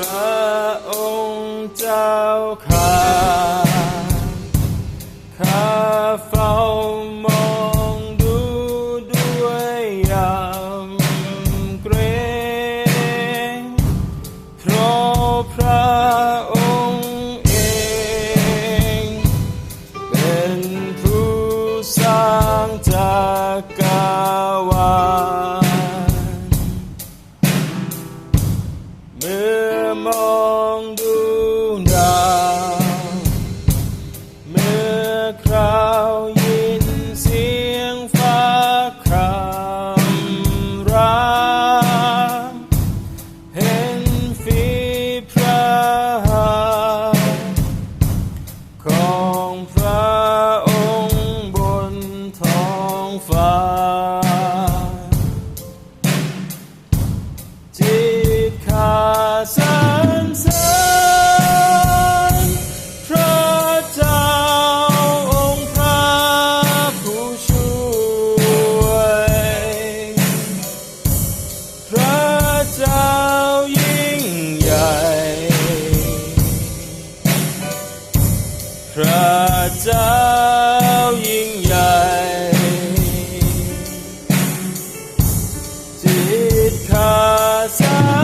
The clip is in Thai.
ระองค์เจ้าข้าข้าเฝ้ามองดูด้วยยามเกรงเพราะพระองค์เอง เป็นผู้สร้างจากกาวาเมื่อ มองดูดาวเมื่อคราวยินเสียงฟ้าครำรามเห็นฝีพระหัตถ์ของพระองค์บนท้องฟ้า ระเจ้ายิ่งใหญ่จิตข้า